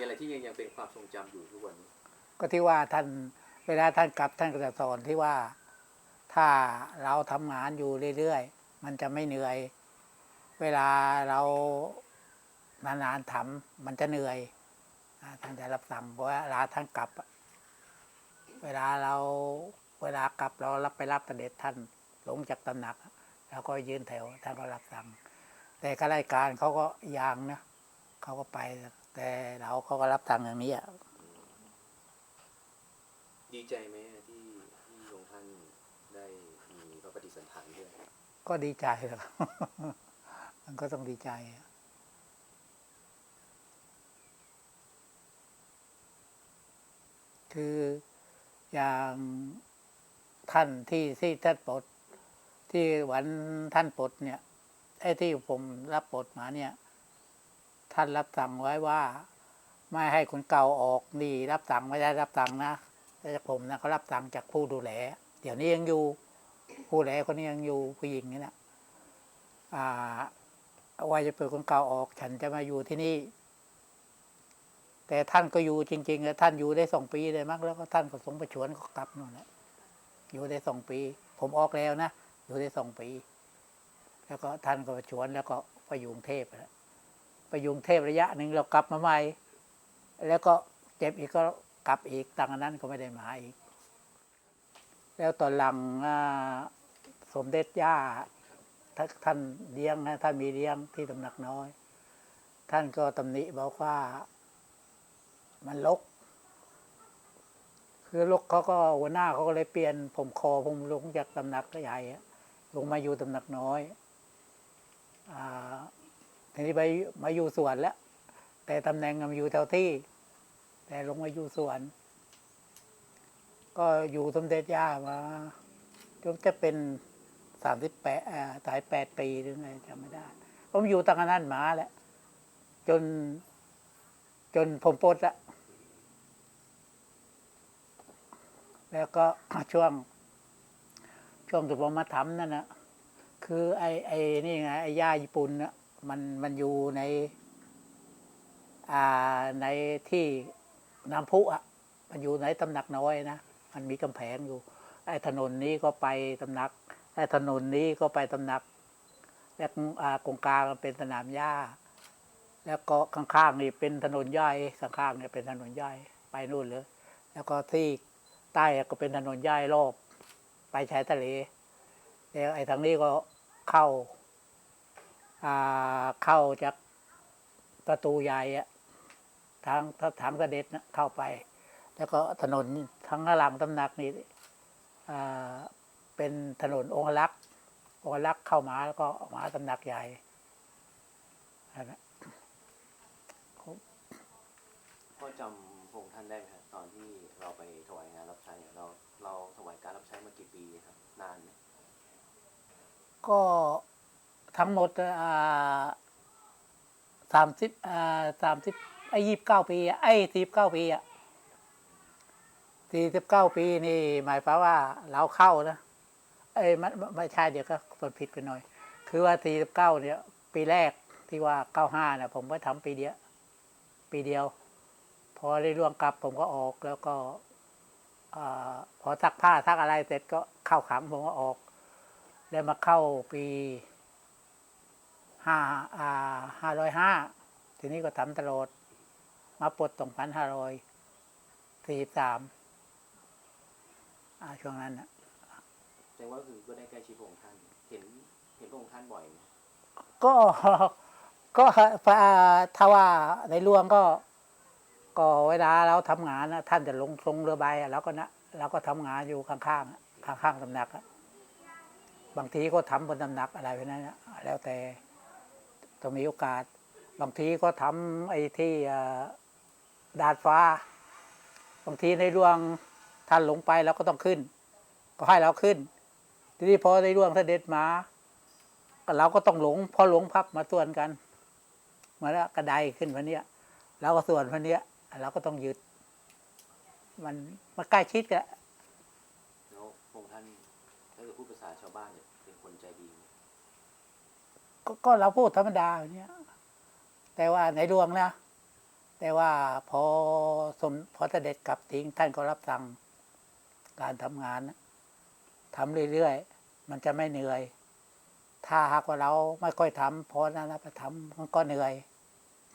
มีอะไรที่ยังยังเป็นความทรงจำอยู่ทุกวันนี้ ก็ที่ว่าท่านเวลาท่านกลับท่านก็จะสอนที่ว่าถ้าเราทำงานอยู่เรื่อยๆมันจะไม่เหนื่อย เวลาเรานานๆทำมันจะเหนื่อยท่านจะรับสั่งเพราะว่าเวลาท่านกลับ เวลาเราเวลากลับเรารับไปรับเสด็จท่านลงจากตำหนักเราก็ยืนแถวท่านก็รับสั่ง แต่ข้าราชการเขาก็ยางนะเขาก็ไป แต่เราเขาก็รับสั่งอย่างนี้อะดีใจไหมที่ที่หลวงท่านได้มีพระปฏิสันถานด้วยก็ดีใจแหล้วมันก็ต้องดีใจอะคืออย่างท่านที่ที่ท่านปลดที่วันท่านปลดเนี่ยไอ้ที่ผมรับปลดมาเนี่ย ท่านรับสั่งไว้ว่า ไม่ให้คนเก่าออกนี่รับสั่งไม่ได้รับสั่งนะแต่ผมนะเขารับสั่งจากผู้ดูแล เดี๋ยวนี้ยังอยู่ ผู้แลคนนี้ยังอยู่ผู้หญิงนี่นะอ่าว่าจะเปิดคนเก่าออก ฉันจะมาอยู่ที่นี่ แต่ท่านก็อยู่จริงๆแล้วท่านอยู่ได้สองปีเลยมั้งแล้วก็ท่านก็สงประชวนก็กลับนู่นแหละอยู่ได้สองปี ผมออกแล้วนะอยู่ได้สองปี แล้วก็ท่านก็ประชวนแล้วก็ไปอยู่กรุงเทพแล้ว ไปยุงเทพระยะหนึ่งเรากลับมาใหม่ แล้วก็เจ็บอีกก็กลับอีกตังค์นั้นก็ไม่ได้มาอีก แล้วตอนหลังสมเด็จย่าท่านเลี้ยงนะท่านมีเลี้ยงที่ตำหนักน้อย ท่านก็ตำหนิบอกว่ามันลก คือลกเขาก็หัวหน้าเขาก็เลยเปลี่ยนผมคอผมลงจากตำหนักใหญ่ลงมาอยู่ตำหนักน้อยอา ทีนี้ไปมาอยู่สวนแล้ว แต่ตำแหน่งมันอยู่แถวที่ แต่ลงมาอยู่สวน ก็อยู่สมเด็จย่ามาจนจะเป็นสามสิบแปดสายแปดปีหรือไงจำไม่ได้ผมอยู่ตั้งนั้นมาแหละจน จนผมปลดละแล้วก็ช่วง ช่วงที่ผมมาทำนั่นนะคือไอ้ไอ้นี่ไงไอ้ย่าญี่ปุ่นนะ มันมันอยู่ในอ่าในที่น้ำพุอะ มันอยู่ในตำหนักน้อยนะ มันมีกำแพงอยู่ ไอ้ถนนนี้ก็ไปตำหนัก ไอ้ถนนนี้ก็ไปตำหนัก แล้วอ่ากงกลางเป็นสนามหญ้า แล้วก็ข้างๆนี่เป็นถนนย่อย ข้างๆเนี่ยเป็นถนนย่อย ไปนู่นเลย แล้วก็ที่ใต้ก็เป็นถนนย่อยรอบ ไปชายทะเล แล้วไอ้ทางนี้ก็เข้าอ่า เข้าจากประตูใหญ่อะทางทางเสด็จนะเข้าไป แล้วก็ถนนทางหลังตำหนักนี่อ่าเป็นถนนองคลักษ์องคลักษ์เข้ามาแล้วก็ออกมาตำหนักใหญ่นั่นแหละพ่อจำพระองค์ท่านได้ไหมครับตอนที่เราไปถวายงานรับใช้เนี่ยเราเราถวายการรับใช้มากี่ปีครับนานไหมก็ ทั้งหมดสามสิบสามสิบไอ้ยี่สิบเก้าปี ไอ้สี่สิบเก้าปีอะสี่สิบเก้าปีนี่ หมายความว่าเราเข้านะเอ้ยไม่ไม่ไม่ใช่เดี๋ยวก็คนผิดไปหน่อย คือว่าสี่สิบเก้าเนี่ย ปีแรกที่ว่าเก้าห้านี่ยผมก็ทำปีเดียวปีเดียว พอได้ร่วงกลับผมก็ออกแล้วก็อพอซักผ้าซักอะไรเสร็จก็เข้าขังผมก็ออก แล้วมาเข้าปี ห้าอ่าห้าร้อยห้าทีนี้ก็ทำตลอด มาปลดสองพันห้าร้อยสี่สามช่วงนั้นนะแสดงว่าคือก็ได้ใกล้ชิดพระองค์ท่าน เห็นเห็นพระองค์ท่านบ่อยไหมก็ก็อ่าถ้าว่าในหลวงก็ ก็เวลาเราทำงานนะท่านจะลงทรงเรือใบอะแล้วก็นะเราก็ทำงานอยู่ข้างๆอะข้างๆตำหนักอะบางทีก็ทำบนตำหนักอะไรไปนั้นนะแล้วแต่ ต้องมีโอกาส บางทีก็ทำไอ้ที่ดาดฟ้า บางทีในหลวงท่านหลงไปเราก็ต้องขึ้น ก็ให้เราขึ้น ทีนี้พอในหลวงเสด็จมาเราก็ต้องหลง พอหลงพับมาส่วนกันเหมือนว่ากระไดขึ้นพันเนี้ยเราก็ส่วนพันเนี้ยเราก็ต้องหยุดมันมันใกล้ชิดกันแล้วพระองค์ท่านถ้าเกิดพูดภาษาชาวบ้านเนี่ยเป็นคนใจดีไหม ก็เราพูดธรรมดาอย่างเนี้ยแต่ว่าในดวงนะ แต่ว่าพอสมพอเสด็จกลับทิ้งท่านก็รับสั่งการทำงานทำเรื่อยๆ มันจะไม่เหนื่อย ถ้าหากว่าเราไม่ค่อยทำพอนั้นไปทำมันก็เหนื่อย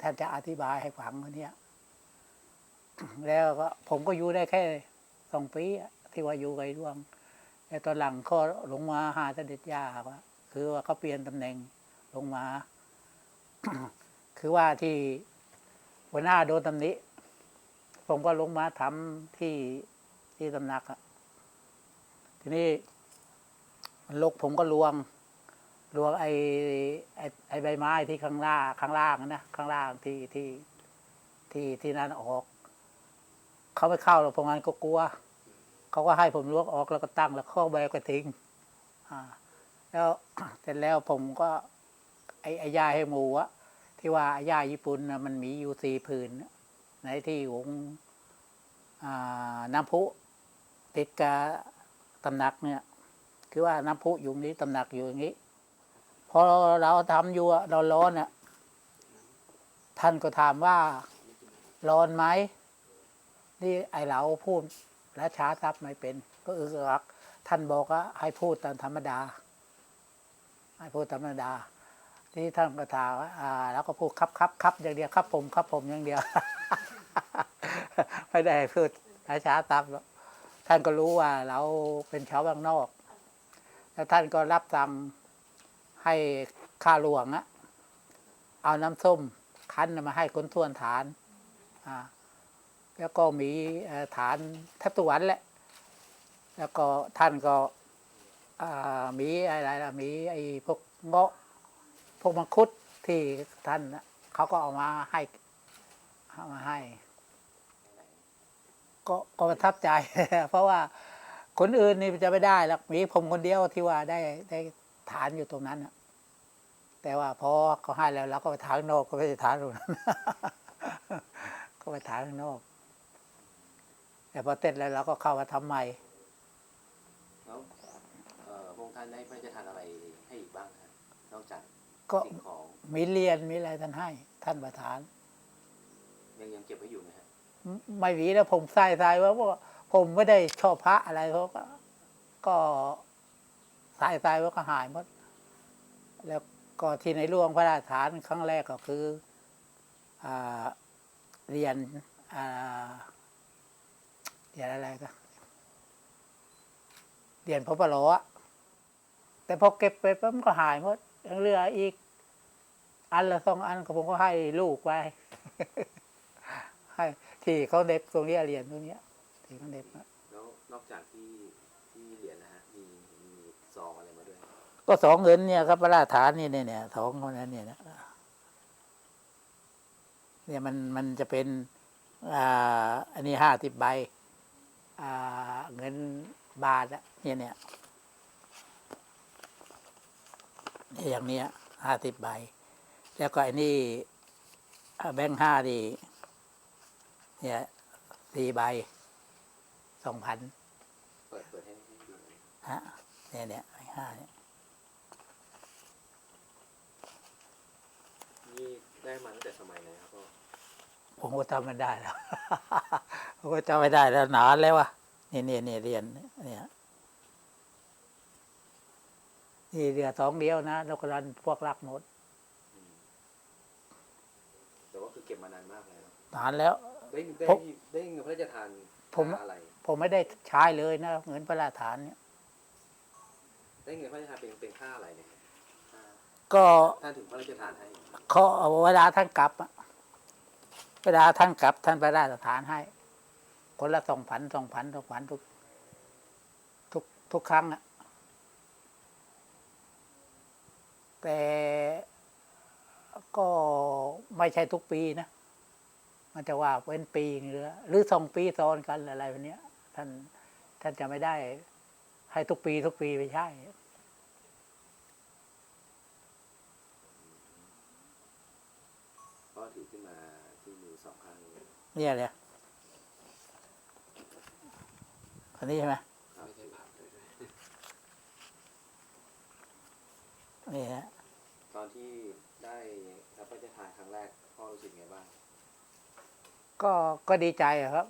ท่านจะอธิบายให้ฟังวันเนี้ยแล้วก็ผมก็อยู่ได้แค่สองปีที่ว่าอยู่กับไอ้ดวงแต่ตอนหลังก็ลงมาหาเสด็จยาว่า คือว่าเขาเปลี่ยนตำแหน่ง ลงมา คือว่าที่หัวหน้าโดนตำหนิผมก็ลงมาทำที่ที่ตำหนักอะทีนี้มันลกผมก็ลวงลวงไอ้ไอ้ไอใบไม้ที่ข้างล่างข้างล่างนะข้างล่างที่ที่ที่ที่นั่นออก เขาไม่เข้าหรอกพวกนั้นก็กลัว เขาก็ให้ผมลวกออกแล้วก็ตั้งแล้วข้าใบก็ทิ้งอ่า แล้วเสร็จแล้วผมก็ ไอ้ไอ้ยาให้หมูอะที่ว่ายาญี่ปุ่นมันมีอยู่สี่ผืนในที่วงน้ำพุติดกับตำหนักเนี่ย คือว่าน้ำพุอยู่นี้ตำหนักอยู่อย่างนี้ พอเราทำอยู่เราร้อนอะท่านก็ถามว่าร้อนไหมนี่ไอเราพูดและช้าซับไม่เป็น ก็อึกอัก ท่านบอกว่าให้พูดตามธรรมดา ให้พูดธรรมดา ที่ท่านก็ถามว่าอ่า แล้วก็พูดครับครับครับอย่างเดียวครับผมครับผมอย่างเดียว ไม่ได้พูดช้าตามท่านก็รู้ว่าเราเป็นชาวบางนอก แล้วท่านก็รับสั่งให้ข้าหลวงอะเอาน้ำส้มคั้นมาให้คนทวนฐาน อ่า แล้วก็มีฐานแทบทวันแหละ แล้วก็ท่านก็อ่ามีอะไรล่ะมีไอ้พวกเงาะ วกมังคุดที่ท่านเขาก็เอามาให้เอามาให้ ก็ก็ประทับใจ เพราะว่าคนอื่นนี่จะไม่ได้หรอกมีผมคนเดียวที่ว่าได้ได้ฐานอยู่ตรงนั้นแต่ว่าพอเขาให้แล้วเราก็ไปฐานข้างนอกก็ไม่ได้ฐานตรงนั้นก็ไปฐานข้างนอก แต่พอเสร็จแล้วเราก็เข้ามาทำใหม่แล้วเอ่อพระองค์ท่านได้พระราชทานอะไรให้อีกบ้างครับนอกจาก ก็สิ่งของมีเรียนมีอะไรท่านให้ ท่านประธาน ยังยังเก็บไว้อยู่ไหมฮะไม่ไม่มีแล้วผมใส่ใส่ว่าว่าผมไม่ได้ชอบพระอะไรเขาก็ ก็ใส่ใส่ว่าก็หายหมด แล้วก็ที่ในหลวงพระราชทานครั้งแรกก็คืออ่าเรียนอ่าเรียนอะไรก็เรียนพระปรออะแต่พอเก็บไปปั๊บมันก็หายหมด ยังเหลืออีก อันละสองอันก็ผมก็ให้ลูกไว้ให้ที่เขาเด็บตรงเนี้ยเรียนตรงเนี้ยที่เขาเด็บอะแล้วนอกจากที่ที่เหรียญนะฮะมีมีซองอะไรมาด้วย ก็สองเงินเนี่ยครับพระราชฐานนี่เนี่ยเนี่ยสองคนนั้นเนี่ยนะเนี่ยมันมันจะเป็นอ่าอันนี้ห้าสิบใบอ่าเงินบาทอะเนี่ยเนี่ยเนี่ย อย่างเนี้ยห้าสิบใบ แล้วก็อันนี้อ่าแบงค์ห้าดีเนี่ยสี่ใบสองพันเปิดเปิดให้ให้ดูหน่อยฮะเนี่ยเนี่ยแบงค์ห้าเนี่ยนี่ได้มาตั้งแต่สมัยไหนครับพ่อผมก็จำไม่ได้แล้วผมก็จำไม่ได้แล้วนานแล้วอะนี่เนี่ยเนี่ยเรียนเนี่ย นี่เรือสองเดียวนะแล้วก็รันพวกรักหมดอืมแต่ว่าคือเก็บมานานมากแล้วนานแล้ว ได้ได้ผมได้เงินพระราชทานผมค่าอะไร ผมไม่ได้ใช้เลยนะเงินพระราชทานเนี่ย ได้เงินพระราชทานเป็นเป็นค่าอะไรเนี่ยค่าก็ท่านถึงพระราชทานให้เขาเอาเวลาท่านกลับอะเวลาท่านกลับ ท่านพระราชทานให้ คนละสองพันสองพันสองพันทุก ทุกทุกครั้งอะ แต่ก็ไม่ใช่ทุกปีนะ มันจะว่าเป็นปีหรือหรือสองปีซ้อนกันอะไรแบบเนี้ยท่านท่านจะไม่ได้ให้ทุกปีทุกปีไม่ใช่ ก็ถือขึ้นมาที่มือสองข้างนี้เนี่ยเลยคนนี้ใช่ไหม ครับ นี่ฮะตอนที่ได้รับพระราชทานครั้งแรกพ่อรู้สึกไงบ้างก็ก็ดีใจอะครับ